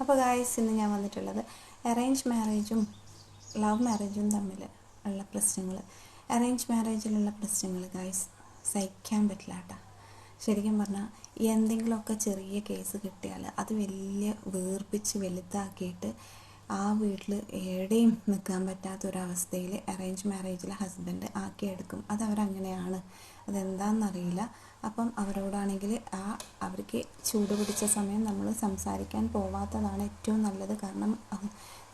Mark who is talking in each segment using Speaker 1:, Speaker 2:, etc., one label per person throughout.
Speaker 1: അപ്പോൾ ഗായ്സ് ഇന്ന് ഞാൻ വന്നിട്ടുള്ളത് അറേഞ്ച് മാരേജും ലവ് മാരേജും തമ്മിൽ ഉള്ള പ്രശ്നങ്ങൾ. അറേഞ്ച് മാരേജിലുള്ള പ്രശ്നങ്ങൾ ഗായ്സ് സഹിക്കാൻ പറ്റില്ല കേട്ടോ. ശരിക്കും പറഞ്ഞാൽ എന്തെങ്കിലുമൊക്കെ ചെറിയ കേസ് കിട്ടിയാൽ അത് വലിയ വേർപ്പിച്ച് വലുതാക്കിയിട്ട് ആ വീട്ടിൽ എവിടെയും നിൽക്കാൻ പറ്റാത്തൊരവസ്ഥയിൽ അറേഞ്ച് മാരേജിൽ ഹസ്ബൻഡ് ആക്കിയെടുക്കും. അത് അവരങ്ങനെയാണ് അതെന്താണെന്നറിയില്ല അപ്പം അവരോടാണെങ്കിൽ ആ അവർക്ക് ചൂട് പിടിച്ച സമയം നമ്മൾ സംസാരിക്കാൻ പോവാത്തതാണ് ഏറ്റവും നല്ലത്. കാരണം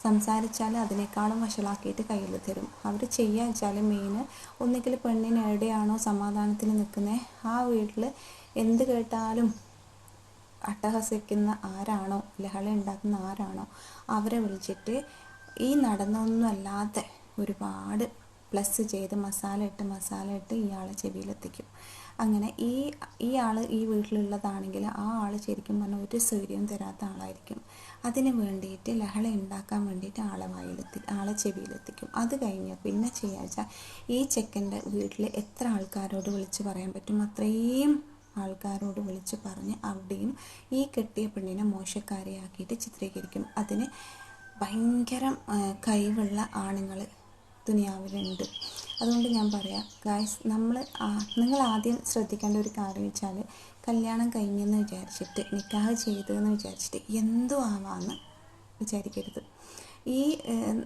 Speaker 1: സംസാരിച്ചാൽ അതിനേക്കാളും വഷളാക്കിയിട്ട് കയ്യിൽ തരും. അവർ ചെയ്യുക വെച്ചാൽ മെയിൻ ഒന്നുകിൽ പെണ്ണിന് എവിടെയാണോ സമാധാനത്തിൽ നിൽക്കുന്നത് ആ വീട്ടിൽ എന്ത് കേട്ടാലും അട്ടഹസിക്കുന്ന ആരാണോ ലഹള ഉണ്ടാക്കുന്ന ആരാണോ അവരെ വിളിച്ചിട്ട് ഈ നടന്നൊന്നുമല്ലാത്ത ഒരുപാട് പ്ലസ് ചെയ്ത് മസാല ഇട്ട് മസാല ഇട്ട് ഇയാളെ ചെവിയിലെത്തിക്കും. അങ്ങനെ ഈ ഈ ആൾ ഈ വീട്ടിലുള്ളതാണെങ്കിൽ ആ ആൾ ശരിക്കും പറഞ്ഞാൽ ഒരു സൗകര്യം തരാത്ത ആളായിരിക്കും. അതിന് വേണ്ടിയിട്ട് ലഹള ഉണ്ടാക്കാൻ വേണ്ടിയിട്ട് ആളെ വായിലെത്തി ആളെ ചെവിയിലെത്തിക്കും. അത് കഴിഞ്ഞ് പിന്നെ ചെയ്യാച്ചാൽ ഈ ചെക്കന്റെ വീട്ടിൽ എത്ര ആൾക്കാരോട് വിളിച്ച് പറയാൻ പറ്റും? അത്രയും ആൾക്കാരോട് വിളിച്ച് പറഞ്ഞ് അവിടെയും ഈ കെട്ടിയ പെണ്ണിനെ മോശക്കാരിയാക്കിയിട്ട് ചിത്രീകരിക്കും. അതിന് ഭയങ്കരം കഴിവുള്ള ആണുങ്ങൾ ദുനിയാവിലുണ്ട്. അതുകൊണ്ട് ഞാൻ പറയാം ഗായ്സ് നമ്മൾ നിങ്ങൾ ആദ്യം ശ്രദ്ധിക്കേണ്ട ഒരു കാര്യം വെച്ചാൽ കല്യാണം കഴിഞ്ഞെന്ന് വിചാരിച്ചിട്ട് നിക്കാഹ് ചെയ്തതെന്ന് വിചാരിച്ചിട്ട് എന്തോ ആവാമെന്ന് വിചാരിക്കരുത്. ഈ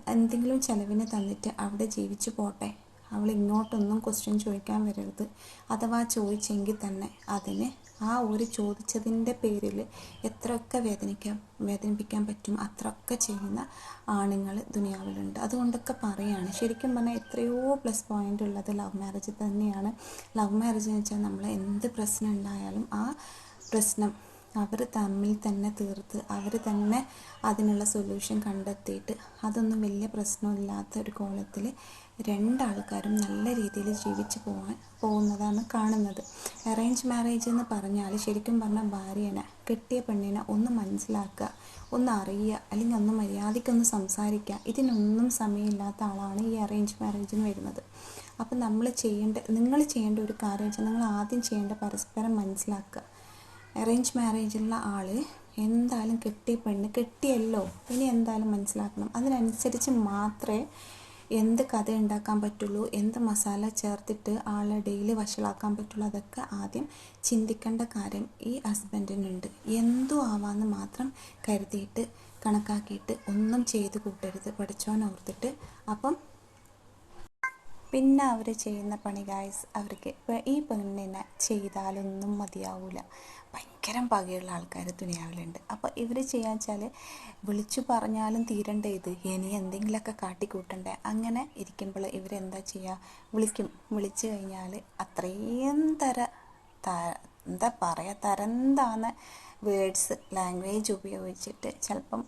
Speaker 1: എന്തെങ്കിലും ചിലവിന് തന്നിട്ട് അവിടെ ജീവിച്ചു പോട്ടെ. അവൾ ഇങ്ങോട്ടൊന്നും ക്വസ്റ്റ്യൻ ചോദിക്കാൻ വരരുത്. അഥവാ ചോദിച്ചെങ്കിൽ തന്നെ അതിന് ആ ഒരു ചോദിച്ചതിന്റെ പേരിൽ എത്രയൊക്കെ വേദനിക്കാൻ വേദനിപ്പിക്കാൻ പറ്റും അത്രയൊക്കെ ചെയ്യുന്ന ആണുങ്ങൾ ദുനിയാവിലുണ്ട്. അതുകൊണ്ടൊക്കെ പറയുകയാണ് ശരിക്കും പറഞ്ഞാൽ എത്രയോ പ്ലസ് പോയിന്റ് ഉള്ളത് ലവ് മാരേജ് തന്നെയാണ്. ലവ് മാരേജ് എന്ന് വെച്ചാൽ നമ്മൾ എന്ത് പ്രശ്നം ഉണ്ടായാലും ആ പ്രശ്നം അവർ തമ്മിൽ തന്നെ തീർത്ത് അവർ തന്നെ അതിനുള്ള സൊല്യൂഷൻ കണ്ടെത്തിയിട്ട് അതൊന്നും വലിയ പ്രശ്നമില്ലാത്ത ഒരു കോലത്തിൽ രണ്ടാൾക്കാരും നല്ല രീതിയിൽ ജീവിച്ചു പോകാൻ പോകുന്നതാണ് കാണുന്നത്. അറേഞ്ച് മാരേജ് എന്ന് പറഞ്ഞാൽ ശരിക്കും പറഞ്ഞാൽ ഭാര്യനെ കെട്ടിയ പെണ്ണിനെ ഒന്ന് മനസ്സിലാക്കുക ഒന്ന് അറിയുക അല്ലെങ്കിൽ ഒന്ന് മര്യാദയ്ക്കൊന്ന് സംസാരിക്കുക. ഇതിനൊന്നും സമയമില്ലാത്ത ആളാണ് ഈ അറേഞ്ച് മാരേജിന് വരുന്നത്. അപ്പം നമ്മൾ ചെയ്യേണ്ട നിങ്ങൾ ചെയ്യേണ്ട ഒരു കാര്യം വെച്ചാൽ നിങ്ങൾ ആദ്യം ചെയ്യേണ്ട പരസ്പരം മനസ്സിലാക്കുക. അറേഞ്ച് മാരേജുള്ള ആൾ എന്തായാലും കെട്ടിയ പെണ്ണ് കെട്ടിയല്ലോ. ഇനി എന്തായാലും മനസ്സിലാക്കണം. അതിനനുസരിച്ച് മാത്രമേ എന്ത് കഥ ഉണ്ടാക്കാൻ പറ്റുള്ളൂ എന്ത് മസാല ചേർത്തിട്ട് ആളെ ഡെയിലി വഷളാക്കാൻ പറ്റുള്ളൂ അതൊക്കെ ആദ്യം ചിന്തിക്കേണ്ട കാര്യം ഈ ഹസ്ബൻഡിനുണ്ട് എന്തു ആവാമെന്ന് മാത്രം കരുതിയിട്ട് കണക്കാക്കിയിട്ട് ഒന്നും ചെയ്ത് കൂട്ടരുത്. പഠിച്ചോനോർത്തിട്ട് അപ്പം പിന്നെ അവർ ചെയ്യുന്ന പണി ഗായ്സ് അവർക്ക് ഈ പെണ്ണിനെ ചെയ്താലൊന്നും മതിയാവില്ല ഭയങ്കര പകയുള്ള ആൾക്കാർ തുണിയാവലുണ്ട് അപ്പോൾ ഇവർ ചെയ്യാൻ വെച്ചാൽ വിളിച്ചു പറഞ്ഞാലും തീരണ്ടേ ഇത്. ഇനി എന്തെങ്കിലുമൊക്കെ കാട്ടിക്കൂട്ടണ്ടേ? അങ്ങനെ ഇരിക്കുമ്പോൾ ഇവരെന്താ ചെയ്യുക വിളിക്കും. വിളിച്ചു കഴിഞ്ഞാൽ അത്രയും തര എന്താ പറയുക തരന്താന്ന് വേർഡ്സ് ലാംഗ്വേജ് ഉപയോഗിച്ചിട്ട് ചിലപ്പം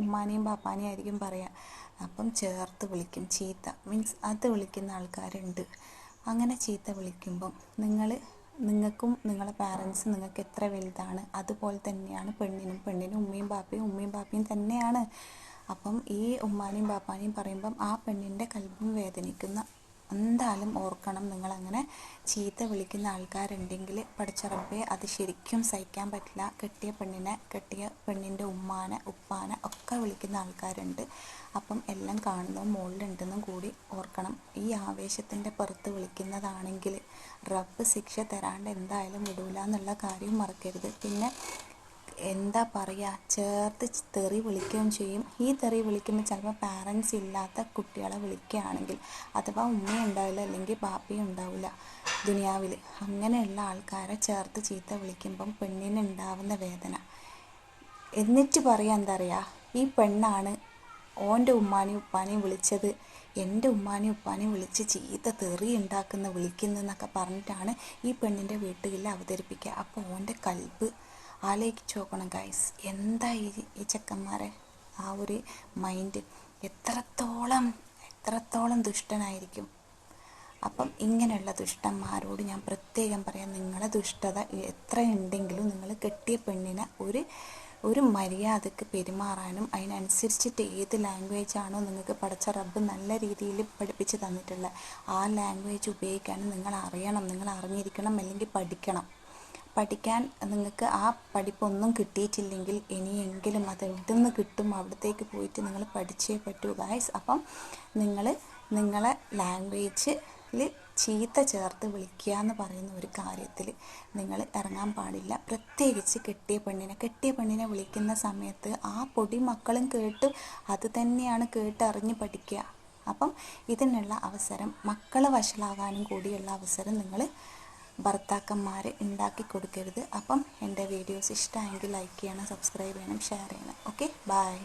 Speaker 1: ഉമ്മാനെയും പാപ്പാനെയും ആയിരിക്കും പറയുക അപ്പം ചേർത്ത് വിളിക്കും. ചീത്ത മീൻസ് അത് വിളിക്കുന്ന ആൾക്കാരുണ്ട്. അങ്ങനെ ചീത്ത വിളിക്കുമ്പം നിങ്ങൾ നിങ്ങൾക്കും നിങ്ങളെ പാരൻസ് നിങ്ങൾക്ക് എത്ര വലുതാണ്? അതുപോലെ തന്നെയാണ് പെണ്ണിനും പെണ്ണിനും ഉമ്മയും ബാപ്പയും ഉമ്മയും ബാപ്പയും തന്നെയാണ്. അപ്പം ഈ ഉമ്മാനെയും ബാപ്പാനെയും പറയുമ്പം ആ പെണ്ണിന്റെ കൽബും വേദനിക്കുന്ന എന്തായാലും ഓർക്കണം. നിങ്ങളങ്ങനെ ചീത്ത വിളിക്കുന്ന ആൾക്കാരുണ്ടെങ്കിൽ പഠിച്ചറപ്പേ അത് ശരിക്കും സഹിക്കാൻ പറ്റില്ല. കെട്ടിയ പെണ്ണിനെ കെട്ടിയ പെണ്ണിന്റെ ഉമ്മാനെ ഉപ്പാനെ ഒക്കെ വിളിക്കുന്ന ആൾക്കാരുണ്ട്. അപ്പം എല്ലാം കാണുന്നതും മുകളിലുണ്ടെന്നും കൂടി ഓർക്കണം. ഈ ആവേശത്തിന്റെ പുറത്ത് വിളിക്കുന്നതാണെങ്കിൽ റബ്ബ് ശിക്ഷ തരാണ്ട് എന്തായാലും വിടൂല എന്നുള്ള കാര്യവും മറക്കരുത്. പിന്നെ എന്താ പറയുക ചേർത്ത് തെറി വിളിക്കുകയും ചെയ്യും. ഈ തെറി വിളിക്കുമ്പോൾ ചിലപ്പോൾ പാരൻസ് ഇല്ലാത്ത കുട്ടികളെ വിളിക്കുകയാണെങ്കിൽ അഥവാ ഉമ്മയും ഉണ്ടാവില്ല അല്ലെങ്കിൽ ബാപ്പയും ഉണ്ടാവില്ല ദുനിയാവിൽ അങ്ങനെയുള്ള ആൾക്കാരെ ചേർത്ത് ചീത്ത വിളിക്കുമ്പം പെണ്ണിന് ഉണ്ടാവുന്ന വേദന. എന്നിട്ട് പറയാൻ എന്താ പറയുക ഈ പെണ്ണാണ് ഓന്റെ ഉമ്മാനെയും ഉപ്പാനെയും വിളിച്ചത്. എന്റെ ഉമ്മാനെയും ഉപ്പാനെയും വിളിച്ച് ചീത്ത തെറി ഉണ്ടാക്കുന്ന വിളിക്കുന്നതെന്നൊക്കെ പറഞ്ഞിട്ടാണ് ഈ പെണ്ണിന്റെ വീട്ടുകളിൽ അവതരിപ്പിക്കുക. അപ്പോൾ ഓന്റെ കൽബ് ആലോചിച്ച് നോക്കണം ഗൈസ് എന്താ ഈ ഈ ചെക്കന്മാരെ? ആ ഒരു മൈൻഡ് എത്രത്തോളം എത്രത്തോളം ദുഷ്ടനായിരിക്കും. അപ്പം ഇങ്ങനെയുള്ള ദുഷ്ടന്മാരോട് ഞാൻ പ്രത്യേകം പറയാം നിങ്ങളെ ദുഷ്ടത എത്ര ഉണ്ടെങ്കിലും നിങ്ങൾ കെട്ടിയ പെണ്ണിനെ ഒരു ഒരു മര്യാദയ്ക്ക് പെരുമാറാനും അതിനനുസരിച്ചിട്ട് ഏത് ലാംഗ്വേജ് ആണോ നിങ്ങൾക്ക് പഠിച്ച റബ്ബ് നല്ല രീതിയിൽ പഠിപ്പിച്ച് തന്നിട്ടുള്ള ആ ലാംഗ്വേജ് ഉപയോഗിക്കാനും നിങ്ങൾ അറിയണം നിങ്ങൾ അറിഞ്ഞിരിക്കണം അല്ലെങ്കിൽ പഠിക്കണം. പഠിക്കാൻ നിങ്ങൾക്ക് ആ പഠിപ്പൊന്നും കിട്ടിയിട്ടില്ലെങ്കിൽ ഇനിയെങ്കിലും അത് എവിടെ നിന്ന് കിട്ടും അവിടത്തേക്ക് പോയിട്ട് നിങ്ങൾ പഠിച്ചേ പറ്റൂ ഗായ്സ് അപ്പം നിങ്ങൾ നിങ്ങളെ ലാംഗ്വേജിൽ ചീത്ത ചേർത്ത് വിളിക്കുക എന്ന് പറയുന്ന ഒരു കാര്യത്തിൽ നിങ്ങൾ ഇറങ്ങാൻ പാടില്ല. പ്രത്യേകിച്ച് കെട്ടിയ പെണ്ണിനെ. കെട്ടിയ പെണ്ണിനെ വിളിക്കുന്ന സമയത്ത് ആ പൊടി മക്കളും കേട്ട് അത് തന്നെയാണ് കേട്ടറിഞ്ഞ് പഠിക്കുക. അപ്പം ഇതിനുള്ള അവസരം മക്കളെ വഷളാകാനും കൂടിയുള്ള അവസരം നിങ്ങൾ ഭർത്താക്കന്മാർ ഉണ്ടാക്കി കൊടുക്കരുത്. അപ്പം എന്റെ വീഡിയോസ് ഇഷ്ടമായെങ്കിൽ ലൈക്ക് ചെയ്യണം സബ്സ്ക്രൈബ് ചെയ്യണം ഷെയർ ചെയ്യണം. Okay bye